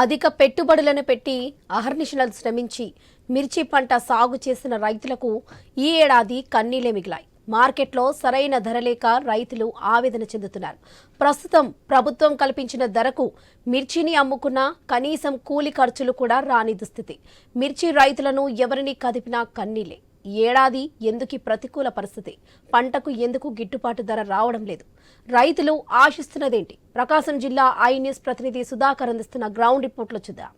అధిక పెట్టుబడులను పెట్టి అహర్నిశలు శ్రమించి మిర్చి పంట సాగు చేసిన రైతులకు ఈ ఏడాది కన్నీలే మిగిలాయి. మార్కెట్లో సరైన ధర లేక రైతులు ఆవేదన చెందుతున్నారు. ప్రస్తుతం ప్రభుత్వం కల్పించిన ధరకు మిర్చిని అమ్ముకున్నా కనీసం కూలి ఖర్చులు కూడా రాని దుస్థితి. మిర్చి రైతులను ఎవరిని కదిపినా కన్నీలే. ఏడాది ఎందుకు ప్రతికూల పరిస్థితి? పంటకు ఎందుకు గిట్టుబాటు ధర రావడం లేదు? రైతులు ఆశిస్తున్నదేంటి? ప్రకాశం జిల్లా ఐ ప్రతినిధి సుధాకర్ అందిస్తున్న గ్రౌండ్ రిపోర్ట్లో చూద్దాం.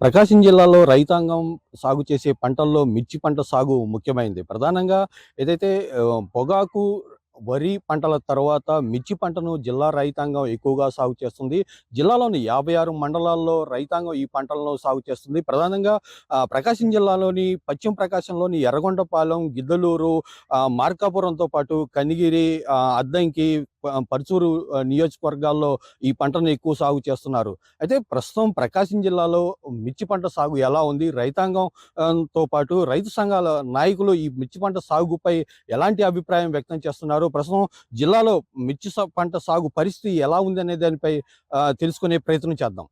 ప్రకాశం జిల్లాలో రైతాంగం సాగు చేసే పంటల్లో మిర్చి పంట సాగు ముఖ్యమైనది ప్రధానంగా ఏదైతే పొగాకు వరి పంటల తర్వాత మిర్చి పంటను జిల్లా రైతాంగం ఎక్కువగా సాగు చేస్తుంది. జిల్లాలోని యాభై ఆరు మండలాల్లో రైతాంగం ఈ పంటలను సాగు చేస్తుంది. ప్రధానంగా ప్రకాశం జిల్లాలోని పశ్చిమ ప్రకాశంలోని ఎర్రగొండపాలెం గిద్దలూరు మార్కాపురంతో పాటు కనిగిరి అద్దంకి పరుచూరు నియోజకవర్గాల్లో ఈ పంటను ఎక్కువ సాగు చేస్తున్నారు. అయితే ప్రస్తుతం ప్రకాశం జిల్లాలో మిర్చి పంట సాగు ఎలా ఉంది? రైతాంగం తో పాటు రైతు సంఘాల నాయకులు ఈ మిర్చి పంట సాగుపై ఎలాంటి అభిప్రాయం వ్యక్తం చేస్తున్నారు? ప్రస్తుతం జిల్లాలో మిర్చి పంట సాగు పరిస్థితి ఎలా ఉంది అనే దానిపై తెలుసుకునే ప్రయత్నం చేద్దాం.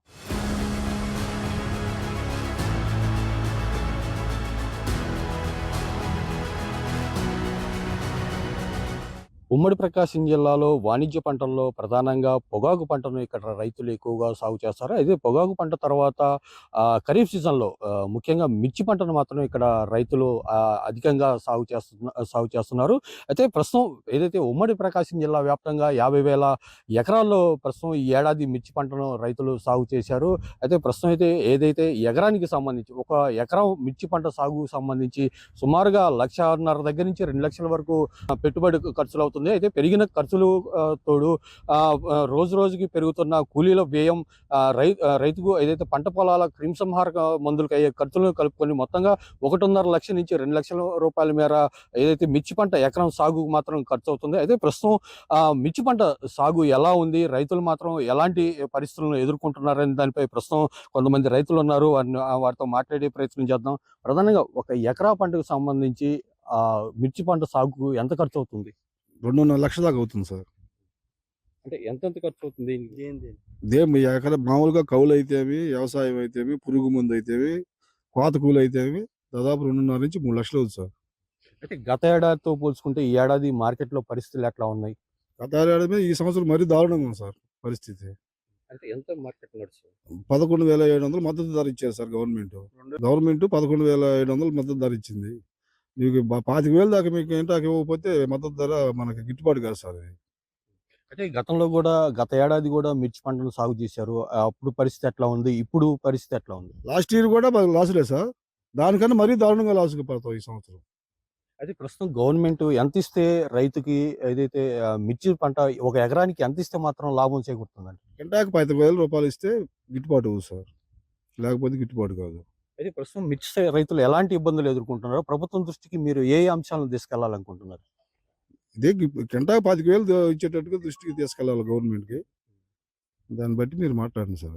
ఉమ్మడి ప్రకాశం జిల్లాలో వాణిజ్య పంటల్లో ప్రధానంగా పొగాకు పంటను ఇక్కడ రైతులు ఎక్కువగా సాగు చేస్తారు. అయితే పొగాకు పంట తర్వాత ఖరీఫ్ సీజన్లో ముఖ్యంగా మిర్చి పంటను మాత్రం ఇక్కడ రైతులు అధికంగా సాగు చేస్తున్న సాగు చేస్తున్నారు. అయితే ప్రస్తుతం ఏదైతే ఉమ్మడి ప్రకాశం జిల్లా వ్యాప్తంగా యాభై వేల ఎకరాల్లో ప్రస్తుతం ఈ ఏడాది మిర్చి పంటను రైతులు సాగు చేశారు. అయితే ప్రస్తుతం అయితే ఏదైతే ఎకరానికి సంబంధించి ఒక ఎకరం మిర్చి పంట సాగుకు సంబంధించి సుమారుగా లక్షన్నర దగ్గర నుంచి రెండు లక్షల వరకు పెట్టుబడి ఖర్చులు అవుతుంది అయితే పెరిగిన ఖర్చులు తోడు ఆ, రోజు రోజుకి పెరుగుతున్న కూలీల వ్యయం రై రైతుకు ఏదైతే పంట పొలాల క్రిమిసంహారక మందులకు అయ్యే ఖర్చులను కలుపుకొని మొత్తంగా ఒకటిన్నర లక్ష నుంచి రెండు లక్షల రూపాయల మేర ఏదైతే మిర్చి పంట ఎకరం సాగుకు మాత్రం ఖర్చు అవుతుంది అయితే ప్రస్తుతం మిర్చి పంట సాగు ఎలా ఉంది? రైతులు మాత్రం ఎలాంటి పరిస్థితులను ఎదుర్కొంటున్నారని దానిపై ప్రస్తుతం కొంతమంది రైతులు ఉన్నారు. వారిని వారితో మాట్లాడే ప్రయత్నం చేద్దాం. ప్రధానంగా ఒక ఎకరా పంటకు సంబంధించి ఆ మిర్చి పంట సాగుకు ఎంత ఖర్చు అవుతుంది రెండున్నర లక్షల దాకా అవుతుంది సార్. అంటే ఎంతెంత ఖర్చు అవుతుంది ఇదే మీ ఎక్కడ మామూలుగా కౌలు అయితేమి వ్యవసాయం అయితేమి పురుగు మందు అయితేమి కోత కూలి అయితేమి దాదాపు రెండున్నర నుంచి మూడు లక్షలు అవుతుంది సార్. అంటే గత ఏడాదితో పోల్చుకుంటే ఈ ఏడాది మార్కెట్లో పరిస్థితులు ఎట్లా ఉన్నాయి? గత ఏడాది ఈ సంవత్సరం మరీ దారుణంగా ఉంది సార్ పరిస్థితి. అంటే ఎంత మార్కెట్ నడుస్తుంది? పదకొండు వేల ఏడు వందలు మద్దతు ధర ఇచ్చారు సార్ గవర్నమెంట్. గవర్నమెంట్ పదకొండు వేల ఏడు వందలు మద్దతు ధర ఇచ్చింది. మీకు పాతిక వేలు దాకా మీకు ఏంటాకి ఇవ్వకపోతే మద్దతు ధర మనకి గిట్టుబాటు కాదు సార్ అంటే గతంలో కూడా గత ఏడాది కూడా మిర్చి పంటను సాగు చేశారు. అప్పుడు పరిస్థితి ఎట్లా ఉంది? ఇప్పుడు పరిస్థితి ఎట్లా ఉంది? లాస్ట్ ఇయర్ కూడా లాసులే సార్. దానికన్నా మరీ దారుణంగా లాసుకు పడతాం ఈ సంవత్సరం. అయితే ప్రస్తుతం గవర్నమెంట్ ఎంత ఇస్తే రైతుకి ఏదైతే మిర్చి పంట ఒక ఎకరానికి ఎంత ఇస్తే మాత్రం లాభం చేకూరుతుందండి? గంటాకు పాతిక వేల రూపాయలు ఇస్తే గిట్టుబాటు అవుతుంది సార్. లేకపోతే గిట్టుబాటు కాదు. అయితే ప్రస్తుతం మిర్చి రైతులు ఎలాంటి ఇబ్బందులు ఎదుర్కొంటున్నారో ప్రభుత్వం దృష్టికి మీరు ఏ అంశాలను తీసుకెళ్ళాలనుకుంటున్నారు? ఇదే గంటాకు పాతిక వేలు ఇచ్చేటట్టుగా దృష్టికి తీసుకెళ్ళాలి గవర్నమెంట్కి. దాన్ని బట్టి మీరు మాట్లాడండి సార్.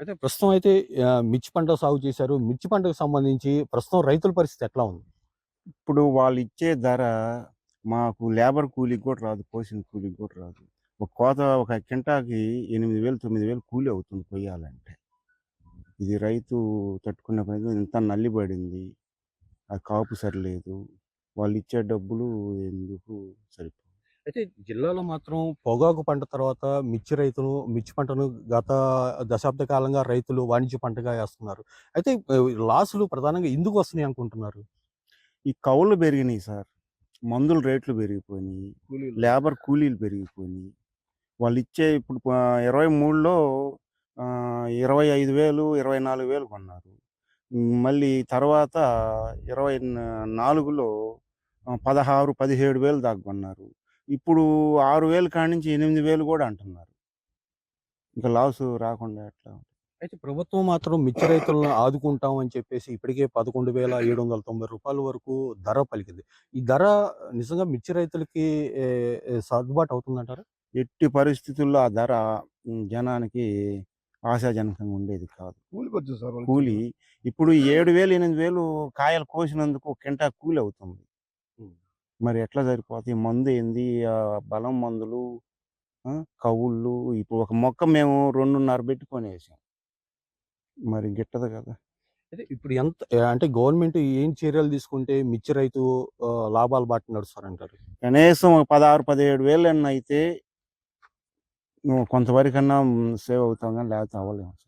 అయితే ప్రస్తుతం అయితే మిర్చి పంట సాగు చేశారు. మిర్చి పంటకు సంబంధించి ప్రస్తుతం రైతుల పరిస్థితి ఎట్లా ఉంది? ఇప్పుడు వాళ్ళు ఇచ్చే ధర మాకు లేబర్ కూలీకి కూడా రాదు పోసిన కూలీకి కూడా రాదు. ఒక కోత ఒక కింటాకి ఎనిమిది వేలు తొమ్మిది వేలు కూలీ అవుతుంది కొయ్యాలంటే. ఇది రైతు తట్టుకునే పని ఇంత నల్లిపడింది ఆ కాపు సరిలేదు. వాళ్ళు ఇచ్చే డబ్బులు ఎందుకు సరిపో? అయితే జిల్లాలో మాత్రం పొగాకు పంట తర్వాత మిర్చి రైతులు మిర్చి పంటను గత దశాబ్ద కాలంగా రైతులు వాణిజ్య పంటగా వేస్తున్నారు అయితే లాసులు ప్రధానంగా ఎందుకు వస్తున్నాయి అనుకుంటున్నారు? ఈ కవులు పెరిగినాయి సార్. మందుల రేట్లు పెరిగిపోయినాయి. లేబర్ కూలీలు పెరిగిపోయినాయి. వాళ్ళు ఇచ్చే ఇప్పుడు ఇరవై మూడులో ఇరవై ఐదు వేలు ఇరవై నాలుగు వేలు కొన్నారు. మళ్ళీ తర్వాత ఇరవై నాలుగులో పదహారు పదిహేడు వేలు దాకా కొన్నారు. ఇప్పుడు ఆరు వేలు కాడి నుంచి ఎనిమిది వేలు కూడా అంటున్నారు. ఇంకా లాస్ రాకుండా ఎట్లా అయితే ప్రభుత్వం మాత్రం మిర్చి రైతులను ఆదుకుంటాం అని చెప్పేసి ఇప్పటికే పదకొండు వేల ఏడు వందల తొంభై రూపాయల వరకు ధర పలికింది. ఈ ధర నిజంగా మిర్చి రైతులకి సర్దుబాటు అవుతుందంటారా? ఎట్టి పరిస్థితుల్లో ఆ ధర జనానికి ఆశాజనకంగా ఉండేది కాదు. కూలికి వచ్చింది సార్ కూలి ఇప్పుడు ఏడు వేలు ఎనిమిది వేలు కాయలు కోసినందుకు ఒక కింటా కూలి అవుతుంది. మరి ఎట్లా సరిపోతాయి? మందు ఏంది? ఆ బలం మందులు ఆ, కవుళ్ళు ఇప్పుడు ఒక మొక్క మేము రెండున్నర పెట్టుకొని వేసాం మరి గిట్టదు కదా. అయితే ఇప్పుడు ఎంత అంటే గవర్నమెంట్ ఏం చర్యలు తీసుకుంటే మిర్చి రైతు ఆ, లాభాలు బాట నడుస్తారంటారు కనీసం ఒక పదహారు పదిహేడు వేలు అన్న అయితే కొంతవరకన్నా సేవ్ అవుతాం కానీ లేకపోతే అవ్వలేము సార్.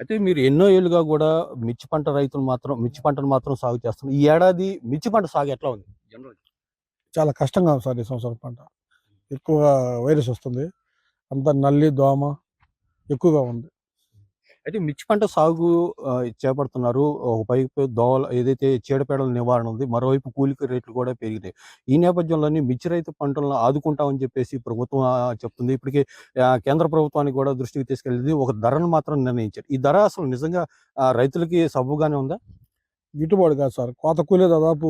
అయితే మీరు ఎన్నో ఏళ్ళుగా కూడా మిర్చి పంట రైతులు మాత్రం మిర్చి పంటను మాత్రం సాగు చేస్తున్నారు. ఈ ఏడాది మిర్చి పంట సాగు ఎట్లా ఉంది? జనరల్ చాలా కష్టంగా ఉంది సార్ ఈ సంవత్సరం పంట. ఎక్కువగా వైరస్ వస్తుంది. అంతా నల్లి దోమ ఎక్కువగా ఉంది. అయితే మిర్చి పంట సాగు చేపడుతున్నారు. ఒకవైపు దోవల ఏదైతే చీడపీడల నివారణ ఉంది మరోవైపు కూలికి రేట్లు కూడా పెరిగినాయి. ఈ నేపథ్యంలోనే మిర్చి రైతు పంటలను ఆదుకుంటామని చెప్పేసి ప్రభుత్వం చెప్తుంది. ఇప్పటికే కేంద్ర ప్రభుత్వానికి కూడా దృష్టికి తీసుకెళ్ళింది ఒక ధరను మాత్రం నిర్ణయించారు. ఈ ధర అసలు నిజంగా రైతులకి సబ్బుగానే ఉందా? గిట్టుబాటు కాదు సార్. కోత కూలీ దాదాపు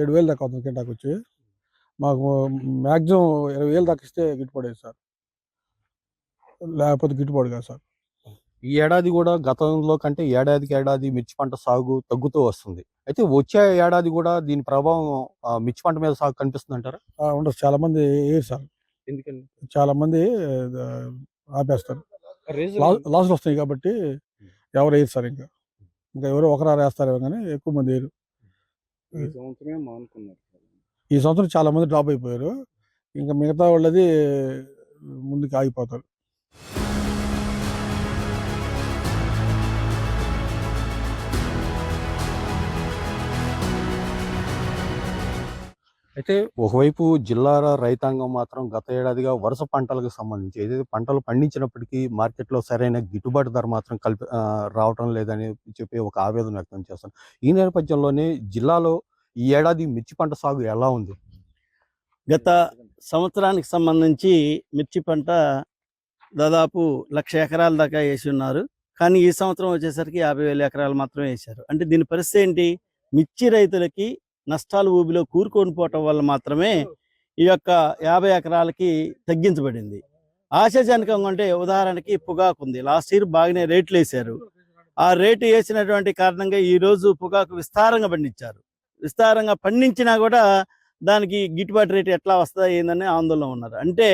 ఏడు వేలు దాకా అవుతుంది కింటాకు వచ్చి. మాకు మ్యాక్సిమం ఇరవై వేలు దాకా ఇస్తే గిట్టుబాటు సార్. లేకపోతే గిట్టుబాటు కాదు సార్. ఈ ఏడాది కూడా గతంలో కంటే ఏడాదికి ఏడాది మిర్చి పంట సాగు తగ్గుతూ వస్తుంది. అయితే వచ్చే ఏడాది కూడా దీని ప్రభావం మిర్చి పంట మీద సాగు కనిపిస్తుంది అంటారా ఉండదు. చాలా మంది సార్. ఎందుకని చాలా మంది ఆపేస్తారు. లాస్లు వస్తాయి కాబట్టి ఎవరు వేయరు సార్ ఇంకా. ఇంకా ఎవరో ఒకరు వేస్తారేమో కానీ ఎక్కువ మంది వేయరు ఈ సంవత్సరం చాలా మంది డ్రాప్ అయిపోయారు. ఇంకా మిగతా వాళ్ళది ముందుకు ఆగిపోతారు. అయితే ఒకవైపు జిల్లా రైతాంగం మాత్రం గత ఏడాదిగా వరుస పంటలకు సంబంధించి ఏదైతే పంటలు పండించినప్పటికీ మార్కెట్లో సరైన గిట్టుబాటు ధర మాత్రం కల్పి రావటం లేదని చెప్పి ఒక ఆవేదన వ్యక్తం చేస్తాను ఈ నేపథ్యంలోనే జిల్లాలో ఈ ఏడాది మిర్చి పంట సాగు ఎలా ఉంది? గత సంవత్సరానికి సంబంధించి మిర్చి పంట దాదాపు లక్ష ఎకరాల దాకా వేసి ఉన్నారు. కానీ ఈ సంవత్సరం వచ్చేసరికి యాభై వేల ఎకరాలు మాత్రమే వేశారు. అంటే దీని పరిస్థితి ఏంటి? మిర్చి రైతులకి నష్టాలు ఊబిలో కూరుకొని పోవటం వల్ల మాత్రమే ఈ యొక్క యాభై ఎకరాలకి తగ్గించబడింది. ఆశాజనకంగా అంటే ఉదాహరణకి పొగాకు ఉంది. లాస్ట్ ఇయర్ బాగానే రేట్లు వేశారు. ఆ రేటు వేసినటువంటి కారణంగా ఈ రోజు పొగాకు విస్తారంగా పండించారు. విస్తారంగా పండించినా కూడా దానికి గిట్టుబాటు రేటు ఎట్లా వస్తుందా ఏందని ఆందోళన ఉన్నారు. అంటే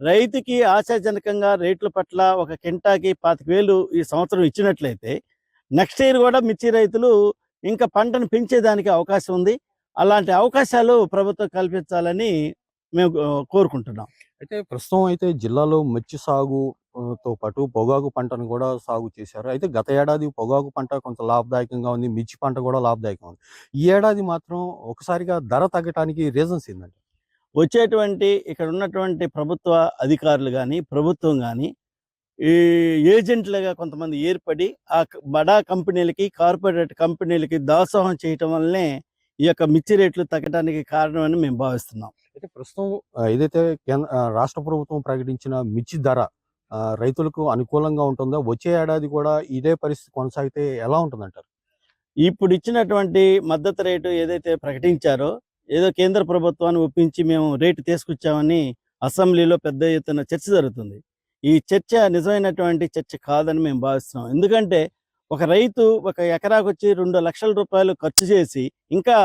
రైతుకి ఆశాజనకంగా రేట్ల పట్ల ఒక కింటాకి పాతిక వేలు ఈ సంవత్సరం ఇచ్చినట్లయితే నెక్స్ట్ ఇయర్ కూడా మిర్చి రైతులు ఇంకా పంటను పెంచేదానికి అవకాశం ఉంది. అలాంటి అవకాశాలు ప్రభుత్వం కల్పించాలని మేము కోరుకుంటున్నాం. అయితే ప్రస్తుతం అయితే జిల్లాలో మిర్చి సాగు ఆ, తో పాటు పొగాకు పంటను కూడా సాగు చేశారు. అయితే గత ఏడాది పొగాకు పంట కొంత లాభదాయకంగా ఉంది. మిర్చి పంట కూడా లాభదాయకంగా ఉంది. ఈ ఏడాది మాత్రం ఒకసారిగా ధర తగ్గటానికి రీజన్స్ ఏంటంటే వచ్చేటువంటి ఇక్కడ ఉన్నటువంటి ప్రభుత్వ అధికారులు కానీ ప్రభుత్వం కానీ ఈ ఏజెంట్లుగా కొంతమంది ఏర్పడి ఆ బడా కంపెనీలకి కార్పొరేట్ కంపెనీలకి దాసోహం చేయటం వల్లనే ఈ యొక్క మిర్చి రేట్లు తగ్గడానికి కారణమని మేము భావిస్తున్నాం. అయితే ప్రస్తుతం ఏదైతే కేంద్ర రాష్ట్ర ప్రభుత్వం ప్రకటించిన మిర్చి ధర రైతులకు అనుకూలంగా ఉంటుందో వచ్చే ఏడాది కూడా ఇదే పరిస్థితి కొనసాగితే ఎలా ఉంటుందంటారు? ఇప్పుడు ఇచ్చినటువంటి మద్దతు రేటు ఏదైతే ప్రకటించారో ఏదో కేంద్ర ప్రభుత్వాన్ని ఒప్పించి మేము రేటు తీసుకొచ్చామని అసెంబ్లీలో పెద్ద ఎత్తున చర్చ జరుగుతుంది. ఈ చర్చ నిజమైనటువంటి చర్చ కాదని మేము భావిస్తున్నాం. ఎందుకంటే ఒక రైతు ఒక ఎకరాకు వచ్చి రెండు లక్షల రూపాయలు ఖర్చు చేసి ఇంకా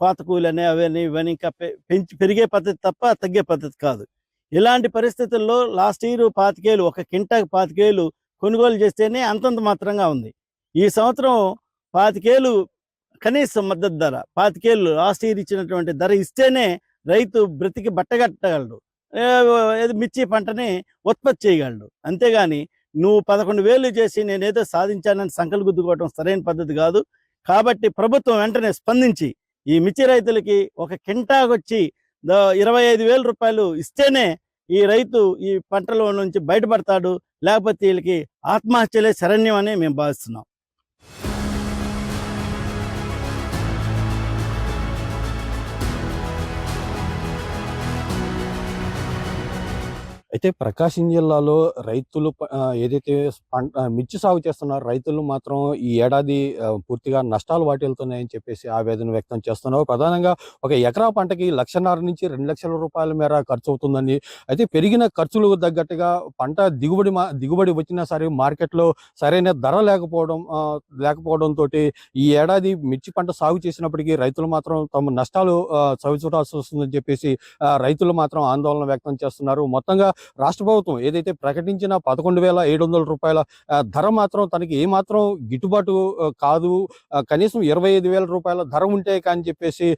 కోత కూలని అవని ఇవన్నీ ఇంకా పెంచి పెరిగే పద్ధతి తప్ప తగ్గే పద్ధతి కాదు. ఇలాంటి పరిస్థితుల్లో లాస్ట్ ఇయర్ పాతికేలు ఒక కింటాకు పాతికేలు కొనుగోలు చేస్తేనే అంతంత మాత్రంగా ఉంది. ఈ సంవత్సరం పాతికేలు కనీస మద్దతు ధర పాతికేళ్ళు లాస్ట్ ఇయర్ ఇచ్చినటువంటి ధర ఇస్తేనే రైతు బ్రతికి బట్టగట్టగలడు ఏది మిర్చి పంటని ఉత్పత్తి చేయగలడు. అంతేగాని నువ్వు పదకొండు వేలు చేసి నేనేదో సాధించానని సంకలు గుద్దుకోవడం సరైన పద్ధతి కాదు. కాబట్టి ప్రభుత్వం వెంటనే స్పందించి ఈ మిర్చి రైతులకి ఒక కింటాకొచ్చి ఇరవై ఐదు వేల రూపాయలు ఇస్తేనే ఈ రైతు ఈ పంటల నుంచి బయటపడతాడు. లేకపోతే వీళ్ళకి ఆత్మహత్యలే శరణ్యం అని మేము భావిస్తున్నాం. అయితే ప్రకాశం జిల్లాలో రైతులు ఏదైతే పంట మిర్చి సాగు చేస్తున్నారో రైతులు మాత్రం ఈ ఏడాది పూర్తిగా నష్టాలు వాటిల్తున్నాయని చెప్పేసి ఆవేదన వ్యక్తం చేస్తున్నారు. ప్రధానంగా ఒక ఎకరా పంటకి లక్షన్నర నుంచి రెండు లక్షల రూపాయల మేర ఖర్చు అవుతుందని అయితే పెరిగిన ఖర్చులు తగ్గట్టుగా పంట దిగుబడి మా దిగుబడి వచ్చినా సరే మార్కెట్లో సరైన ధర లేకపోవడం లేకపోవడంతో ఈ ఏడాది మిర్చి పంట సాగు చేసినప్పటికీ రైతులు మాత్రం తమ నష్టాలు చవిచూడాల్సి వస్తుందని చెప్పేసి రైతులు మాత్రం ఆందోళన వ్యక్తం చేస్తున్నారు. మొత్తంగా రాష్ట్ర ప్రభుత్వం ఏదైతే ప్రకటించిన పదకొండు వేల ఏడు వందల రూపాయల ధర మాత్రం తనకి ఏమాత్రం గిట్టుబాటు కాదు. కనీసం ఇరవై ఐదు వేల రూపాయల ధర ఉంటే కానీ చెప్పేసి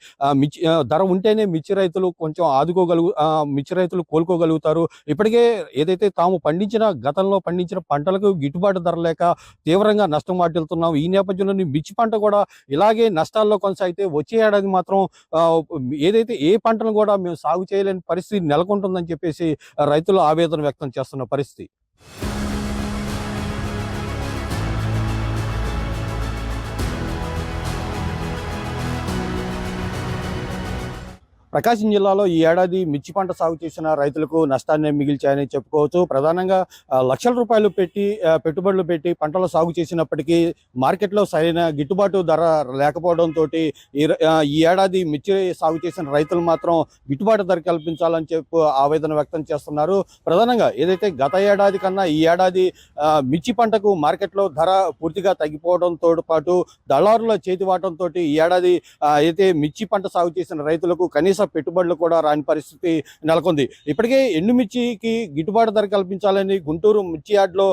మిర్చి ధర ఉంటేనే మిర్చి రైతులు కొంచెం ఆదుకోగలుగు మిర్చి రైతులు కోలుకోగలుగుతారు. ఇప్పటికే ఏదైతే తాము పండించిన గతంలో పండించిన పంటలకు గిట్టుబాటు ధర లేక తీవ్రంగా నష్టం వాటిల్తున్నాం ఈ నేపథ్యంలో మిర్చి పంట కూడా ఇలాగే నష్టాల్లో కొనసాగితే వచ్చే ఏడాది మాత్రం ఏదైతే ఏ పంటను కూడా మేము సాగు చేయలేని పరిస్థితి నెలకొంటుందని చెప్పేసి రైతులు రైతులు ఆవేదన వ్యక్తం చేస్తున్న పరిస్థితి. ప్రకాశం జిల్లాలో ఈ ఏడాది మిర్చి పంట సాగు చేసిన రైతులకు నష్టాన్ని మిగిల్చాయని చెప్పుకోవచ్చు. ప్రధానంగా లక్షల రూపాయలు పెట్టి పెట్టుబడులు పెట్టి పంటలు సాగు చేసినప్పటికీ మార్కెట్లో సరైన గిట్టుబాటు ధర లేకపోవడంతో ఈ ఏడాది మిర్చి సాగు చేసిన రైతులు మాత్రం గిట్టుబాటు ధర కల్పించాలని చెప్పు ఆవేదన వ్యక్తం చేస్తున్నారు. ప్రధానంగా ఏదైతే గత ఏడాది కన్నా ఈ ఏడాది ఆ, మిర్చి పంటకు మార్కెట్లో ధర పూర్తిగా తగ్గిపోవడంతో పాటు దళారుల చేతివాటంతో ఈ ఏడాది అయితే మిర్చి పంట సాగు చేసిన రైతులకు కనీస పెట్టుబడులు కూడా రాని పరిస్థితి నెలకొంది. ఇప్పటికే ఎండుమిర్చికి గిట్టుబాటు ధర కల్పించాలని గుంటూరు మిర్చి యార్డ్లో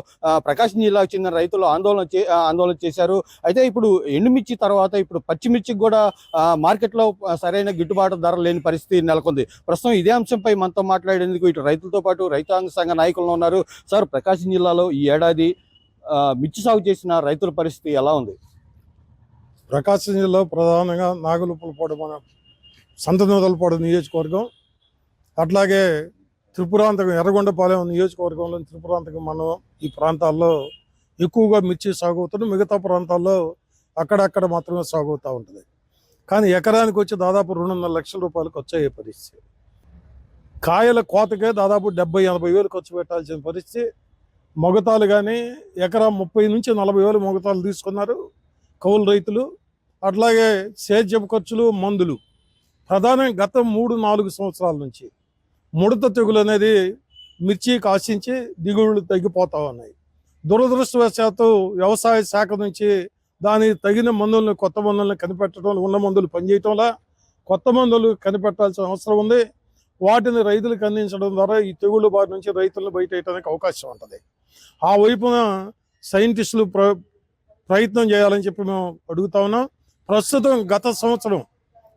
ప్రకాశం జిల్లాకు చెందిన రైతులు ఆందోళన చే ఆందోళన చేశారు. అయితే ఇప్పుడు ఎండుమిర్చి తర్వాత ఇప్పుడు పచ్చిమిర్చికి కూడా మార్కెట్లో సరైన గిట్టుబాటు ధర లేని పరిస్థితి నెలకొంది. ప్రస్తుతం ఇదే అంశంపై మనతో మాట్లాడేందుకు ఇటు రైతులతో పాటు రైతాంగ సంఘ నాయకులు ఉన్నారు. సార్ ప్రకాశం జిల్లాలో ఈ ఏడాది మిర్చి సాగు చేసిన రైతుల పరిస్థితి ఎలా ఉంది? ప్రకాశం జిల్లా ప్రధానంగా నాగులుపులపాడు మన సంతనూతలపాడు నియోజకవర్గం అట్లాగే త్రిపురాంతకం ఎర్రగొండపాలెం నియోజకవర్గంలోని త్రిపురాంతకం మనం ఈ ప్రాంతాల్లో ఎక్కువగా మిర్చి సాగు మిగతా ప్రాంతాల్లో అక్కడక్కడ మాత్రమే సాగు అవుతూ ఉంటుంది. కానీ ఎకరానికి వచ్చి దాదాపు రెండున్నర లక్షల రూపాయలు ఖర్చు అయ్యే పరిస్థితి. కాయల కోతకే దాదాపు డెబ్బై ఎనభై వేలు ఖర్చు పెట్టాల్సిన పరిస్థితి. మొగతాలు కానీ ఎకరా ముప్పై నుంచి నలభై వేలు మొగతాలు తీసుకున్నారు. కౌలు రైతులు అట్లాగే సేద్యపు ఖర్చులు మందులు. ప్రధానంగా గత మూడు నాలుగు సంవత్సరాల నుంచి ముడత తెగులు అనేది మిర్చి ఆశించి దిగుబడులు తగ్గిపోతా ఉన్నాయి. దురదృష్టవశాత్తు వ్యవసాయ శాఖ నుంచి దానికి తగిన మందులను కొత్త మందులను కనిపెట్టడం ఉన్న మందులు పనిచేయటంలా కొత్త మందులు కనిపెట్టాల్సిన అవసరం ఉంది. వాటిని రైతులకు అందించడం ద్వారా ఈ తెగుళ్ళ బారి నుంచి రైతులను బయటేయడానికి అవకాశం ఉంటుంది. ఆ వైపున సైంటిస్టులు ప్ర ప్రయత్నం చేయాలని చెప్పి మేము అడుగుతా ఉన్నాం. ప్రస్తుతం గత సంవత్సరం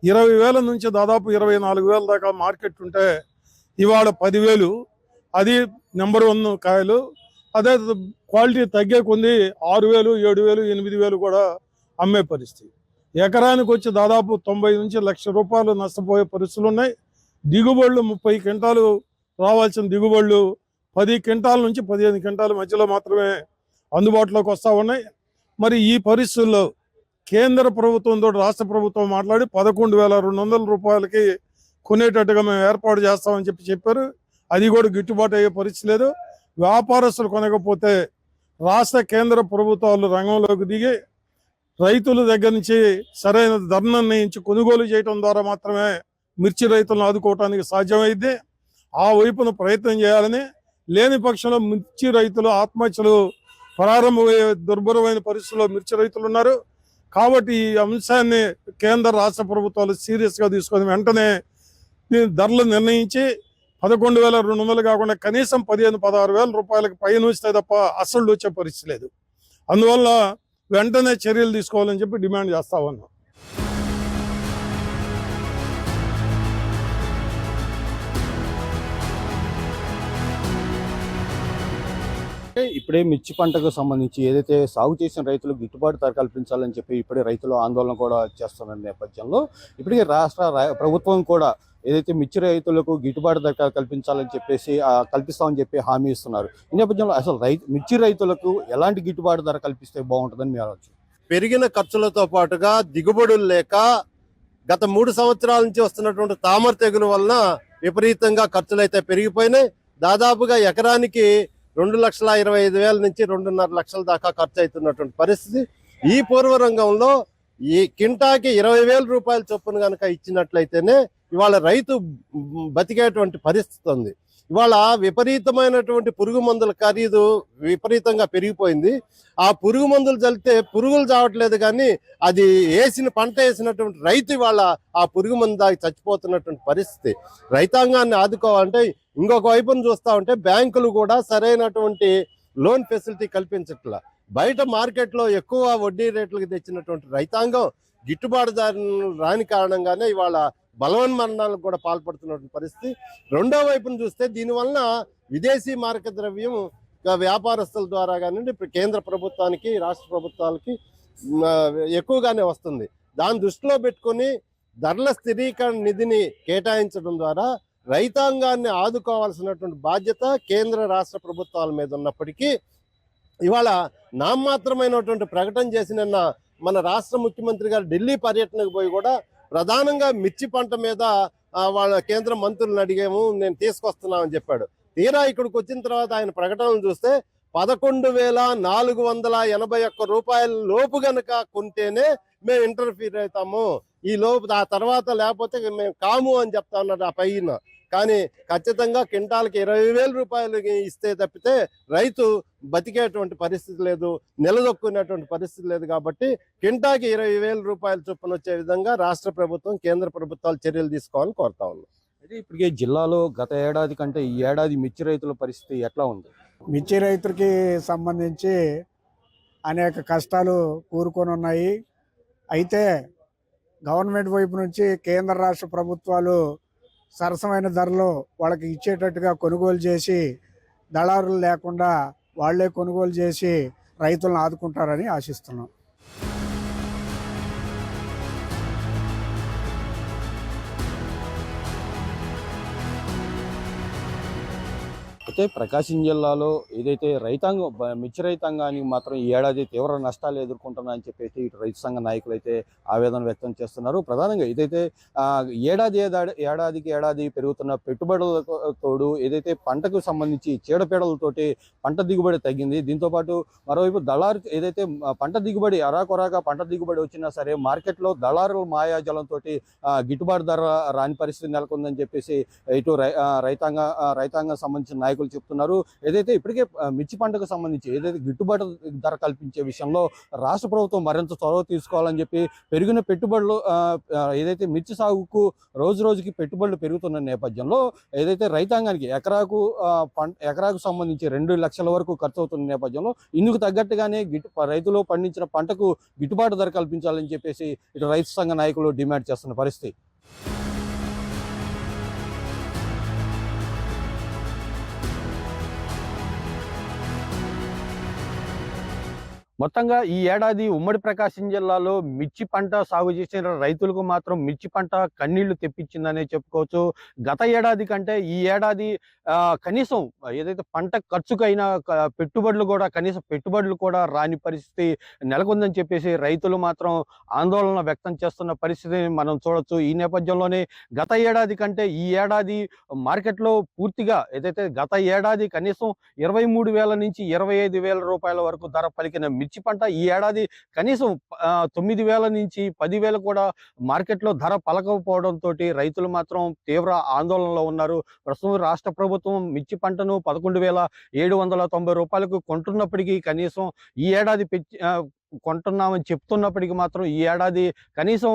ఇరవై వేల నుంచి దాదాపు ఇరవై నాలుగు వేల దాకా మార్కెట్ ఉంటే ఇవాళ పదివేలు. అది నెంబర్ వన్ కాయలు. అదే క్వాలిటీ తగ్గే కొంది ఆరు వేలు ఏడు వేలు ఎనిమిది వేలు కూడా అమ్మే పరిస్థితి. ఎకరానికి వచ్చి దాదాపు తొంభై నుంచి లక్ష రూపాయలు నష్టపోయే పరిస్థితులు ఉన్నాయి. దిగుబడులు ముప్పై క్వింటాలు రావాల్సిన దిగుబడులు పది క్వింటాల నుంచి పదిహేను క్వింటాల మధ్యలో మాత్రమే అందుబాటులోకి వస్తూ ఉన్నాయి. మరి ఈ పరిస్థితుల్లో కేంద్ర ప్రభుత్వంతో రాష్ట్ర ప్రభుత్వం మాట్లాడి పదకొండు వేల రెండు వందల రూపాయలకి కొనేటట్టుగా మేము ఏర్పాటు చేస్తామని చెప్పి చెప్పారు. అది కూడా గిట్టుబాటు అయ్యే పరిస్థితి లేదు. వ్యాపారస్తులు కొనకపోతే రాష్ట్ర కేంద్ర ప్రభుత్వాలు రంగంలోకి దిగి రైతుల దగ్గర నుంచి సరైన ధర నిర్ణయించి కొనుగోలు చేయడం ద్వారా మాత్రమే మిర్చి రైతులను ఆదుకోవటానికి సాధ్యమైంది. ఆ వైపున ప్రయత్నం చేయాలని లేని పక్షంలో మిర్చి రైతులు ఆత్మహత్యలు ప్రారంభమయ్యే దుర్భరమైన పరిస్థితుల్లో మిర్చి రైతులు ఉన్నారు. కాబట్టి ఈ అంశాన్ని కేంద్ర రాష్ట్ర ప్రభుత్వాలు సీరియస్గా తీసుకొని వెంటనే ధరలు నిర్ణయించి పదకొండు వేల రెండు వందలు కాకుండా కనీసం పదిహేను పదహారు వేల రూపాయలకు పైన వస్తే తప్ప అసలు వచ్చే పరిస్థితి లేదు. అందువల్ల వెంటనే చర్యలు తీసుకోవాలని చెప్పి డిమాండ్ చేస్తా ఉన్నాం. ఇప్పుడే మిర్చి పంటకు సంబంధించి ఏదైతే సాగు చేసిన రైతులకు గిట్టుబాటు ధర కల్పించాలని చెప్పి ఇప్పుడే రైతులు ఆందోళన కూడా చేస్తున్న నేపథ్యంలో ఇప్పటికే రాష్ట్ర ప్రభుత్వం కూడా ఏదైతే మిర్చి రైతులకు గిట్టుబాటు ధర కల్పించాలని చెప్పేసి కల్పిస్తామని చెప్పి హామీ ఇస్తున్నారు. ఈ నేపథ్యంలో అసలు రైతు మిర్చి రైతులకు ఎలాంటి గిట్టుబాటు ధర కల్పిస్తే బాగుంటుందని మీ ఆలోచన పెరిగిన ఖర్చులతో పాటుగా దిగుబడులు లేక గత మూడు సంవత్సరాల నుంచి వస్తున్నటువంటి తామర తెగులు వలన విపరీతంగా ఖర్చులు అయితే పెరిగిపోయినాయి. దాదాపుగా ఎకరానికి రెండు లక్షల ఇరవై ఐదు వేల నుంచి రెండున్నర లక్షల దాకా ఖర్చు అవుతున్నటువంటి పరిస్థితి. ఈ పూర్వ రంగంలో ఈ కింటాకి ఇరవై వేల రూపాయల చొప్పున కనుక ఇచ్చినట్లయితేనే ఇవాళ రైతు బతికేటువంటి పరిస్థితి ఉంది. ఇవాళ విపరీతమైనటువంటి పురుగు మందుల ఖరీదు విపరీతంగా పెరిగిపోయింది. ఆ పురుగు మందులు చల్లితే పురుగులు చావట్లేదు కానీ అది వేసిన పంట వేసినటువంటి రైతు ఇవాళ ఆ పురుగు మందు దాగి చచ్చిపోతున్నటువంటి పరిస్థితి. రైతాంగాన్ని ఆదుకోవాలంటే ఇంకొక వైపును చూస్తా ఉంటే బ్యాంకులు కూడా సరైనటువంటి లోన్ ఫెసిలిటీ కల్పించట్ల. బయట మార్కెట్లో ఎక్కువ వడ్డీ రేట్లకు తెచ్చినటువంటి రైతాంగం గిట్టుబాటు రాని కారణంగానే ఇవాళ బలవన్మరణాలకు కూడా పాల్పడుతున్నటువంటి పరిస్థితి. రెండో వైపున చూస్తే దీనివలన విదేశీ మార్క ద్రవ్యం వ్యాపారస్తుల ద్వారా కానివ్వండి కేంద్ర ప్రభుత్వానికి రాష్ట్ర ప్రభుత్వాలకి ఎక్కువగానే వస్తుంది. దాని దృష్టిలో పెట్టుకొని ధరల స్థిరీకరణ నిధిని కేటాయించడం ద్వారా రైతాంగాన్ని ఆదుకోవాల్సినటువంటి బాధ్యత కేంద్ర రాష్ట్ర ప్రభుత్వాల మీద ఉన్నప్పటికీ ఇవాళ నామమాత్రమైనటువంటి ప్రకటన చేసిన మన రాష్ట్ర ముఖ్యమంత్రి గారు ఢిల్లీ పర్యటనకు పోయి కూడా ప్రధానంగా మిర్చి పంట మీద వాళ్ళ కేంద్ర మంత్రులను అడిగాము నేను తీసుకొస్తున్నామని చెప్పాడు. తీరా ఇక్కడికి వచ్చిన తర్వాత ఆయన ప్రకటనలు చూస్తే పదకొండు వేల నాలుగు వందల ఎనభై ఒక్క రూపాయల లోపు గనక కొంటేనే మేము ఇంటర్ఫీర్ అవుతాము. ఈ లోపు ఆ తర్వాత లేకపోతే మేము కాము అని చెప్తా ఉన్నాడు ఆ పైన. కానీ ఖచ్చితంగా కింటాలకి ఇరవై వేల రూపాయలు ఇస్తే తప్పితే రైతు బతికేటువంటి పరిస్థితి లేదు నిలదొక్కునేటువంటి పరిస్థితి లేదు కాబట్టి కింటాకి ఇరవై వేల రూపాయల చొప్పున వచ్చే విధంగా రాష్ట్ర ప్రభుత్వం కేంద్ర ప్రభుత్వాలు చర్యలు తీసుకోవాలని కోరుతా ఉన్నాం. అయితే ఇప్పటికే జిల్లాలో గత ఏడాది కంటే ఈ ఏడాది మిర్చి రైతుల పరిస్థితి ఎట్లా ఉంది? మిర్చి రైతులకి సంబంధించి అనేక కష్టాలు కూరుకొని ఉన్నాయి. అయితే గవర్నమెంట్ వైపు నుంచి కేంద్ర రాష్ట్ర ప్రభుత్వాలు సరసమైన ధరలో వాళ్ళకి ఇచ్చేటట్టుగా కొనుగోలు చేసి దళారులు లేకుండా వాళ్ళే కొనుగోలు చేసి రైతులను ఆదుకుంటారని ఆశిస్తున్నాం. అయితే ప్రకాశం జిల్లాలో ఏదైతే రైతాంగం మిర్చి రైతాంగానికి మాత్రం ఈ ఏడాది తీవ్ర నష్టాలు ఎదుర్కొంటున్నారని చెప్పేసి ఇటు రైతు సంఘ నాయకులు అయితే ఆవేదన వ్యక్తం చేస్తున్నారు. ప్రధానంగా ఏదైతే ఏడాది ఏడాది ఏడాదికి ఏడాది పెరుగుతున్న పెట్టుబడులతో తోడు ఏదైతే పంటకు సంబంధించి చీడపీడలతోటి పంట దిగుబడి తగ్గింది. దీంతో పాటు మరోవైపు దళారు ఏదైతే పంట దిగుబడి అరాకొరాగా పంట దిగుబడి వచ్చినా సరే మార్కెట్లో దళారుల మాయాజలంతో గిట్టుబాటు ధర రాని పరిస్థితి నెలకొందని చెప్పేసి ఇటు రై రైతాంగ రైతాంగం సంబంధించిన నాయకులు చెప్తున్నారు. ఏదైతే ఇప్పటికే మిర్చి పంటకు సంబంధించి ఏదైతే గిట్టుబాటు ధర కల్పించే విషయంలో రాష్ట్ర ప్రభుత్వం మరింత చొరవ తీసుకోవాలని చెప్పి పెరిగిన పెట్టుబడులు ఏదైతే మిర్చి సాగుకు రోజు రోజుకి పెట్టుబడులు పెరుగుతున్న నేపథ్యంలో ఏదైతే రైతాంగానికి ఎకరాకు పంట ఎకరాకు సంబంధించి రెండు లక్షల వరకు ఖర్చు అవుతున్న నేపథ్యంలో ఇందుకు తగ్గట్టుగానే గిట్టు రైతులు పండించిన పంటకు గిట్టుబాటు ధర కల్పించాలని చెప్పేసి ఇటు రైతు సంఘ నాయకులు డిమాండ్ చేస్తున్న పరిస్థితి. మొత్తంగా ఈ ఏడాది ఉమ్మడి ప్రకాశం జిల్లాలో మిర్చి పంట సాగు చేసిన రైతులకు మాత్రం మిర్చి పంట కన్నీళ్ళు తెప్పించిందనే చెప్పుకోవచ్చు. గత ఏడాది కంటే ఈ ఏడాది కనీసం ఏదైతే పంట ఖర్చుకైన పెట్టుబడులు కూడా కనీసం పెట్టుబడులు కూడా రాని పరిస్థితి నెలకొందని చెప్పేసి రైతులు మాత్రం ఆందోళన వ్యక్తం చేస్తున్న పరిస్థితిని మనం చూడొచ్చు. ఈ నేపథ్యంలోనే గత ఏడాది కంటే ఈ ఏడాది మార్కెట్లో పూర్తిగా ఏదైతే గత ఏడాది కనీసం ఇరవై మూడు వేల నుంచి ఇరవై ఐదు వేల రూపాయల వరకు ధర పలికిన మిర్చి పంట ఈ ఏడాది కనీసం తొమ్మిది వేల నుంచి పది వేలు కూడా మార్కెట్లో ధర పలకపోవడంతో రైతులు మాత్రం తీవ్ర ఆందోళనలో ఉన్నారు. ప్రస్తుతం రాష్ట్ర ప్రభుత్వం మిర్చి పంటను పదకొండు వేల ఏడు వందల తొంభై రూపాయలకు కొంటున్నప్పటికీ కనీసం ఈ ఏడాది కొంటున్నామని చెప్తున్నప్పటికీ మాత్రం ఈ ఏడాది కనీసం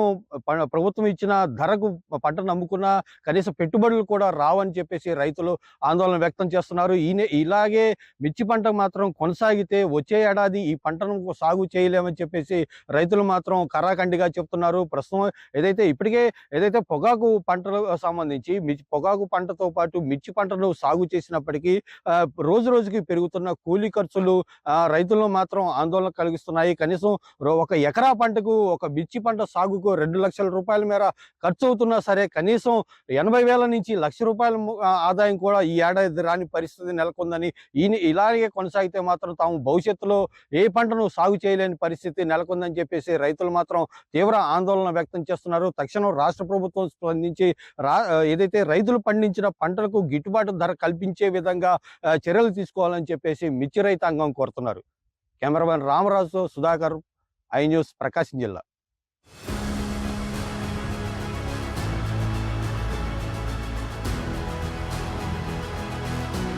ప్రభుత్వం ఇచ్చిన ధరకు పంటను అమ్ముకున్న కనీసం పెట్టుబడులు కూడా రావని చెప్పేసి రైతులు ఆందోళన వ్యక్తం చేస్తున్నారు. ఈయన ఇలాగే మిర్చి పంట మాత్రం కొనసాగితే వచ్చే ఏడాది ఈ పంటను సాగు చేయలేమని చెప్పేసి రైతులు మాత్రం కరాఖండిగా చెప్తున్నారు. ప్రస్తుతం ఏదైతే ఇప్పటికే ఏదైతే పొగాకు పంటలకు సంబంధించి మిర్చి పొగాకు పంటతో పాటు మిర్చి పంటను సాగు చేసినప్పటికీ రోజు రోజుకి పెరుగుతున్న కూలీ ఖర్చులు రైతులు రైతులను మాత్రం ఆందోళన కలిగిస్తున్నాయి. కనీసం ఒక ఎకరా పంటకు ఒక మిర్చి పంట సాగుకు రెండు లక్షల రూపాయల మేర ఖర్చు అవుతున్నా సరే కనీసం ఎనభై వేల నుంచి లక్ష రూపాయల ఆదాయం కూడా ఈ ఏడాది రాని పరిస్థితి నెలకొందని ఈ ఇలాగే కొనసాగితే మాత్రం తాము భవిష్యత్తులో ఏ పంటను సాగు చేయలేని పరిస్థితి నెలకొందని చెప్పేసి రైతులు మాత్రం తీవ్ర ఆందోళన వ్యక్తం చేస్తున్నారు. తక్షణం రాష్ట్ర ప్రభుత్వం స్పందించి రా ఏదైతే రైతులు పండించిన పంటలకు గిట్టుబాటు ధర కల్పించే విధంగా చర్యలు తీసుకోవాలని చెప్పేసి మిర్చి రైతాంగం కోరుతున్నారు. కెమెరామెన్ రామరాజుతో సుధాకర్ ఐ న్యూస్ ప్రకాశం జిల్లా.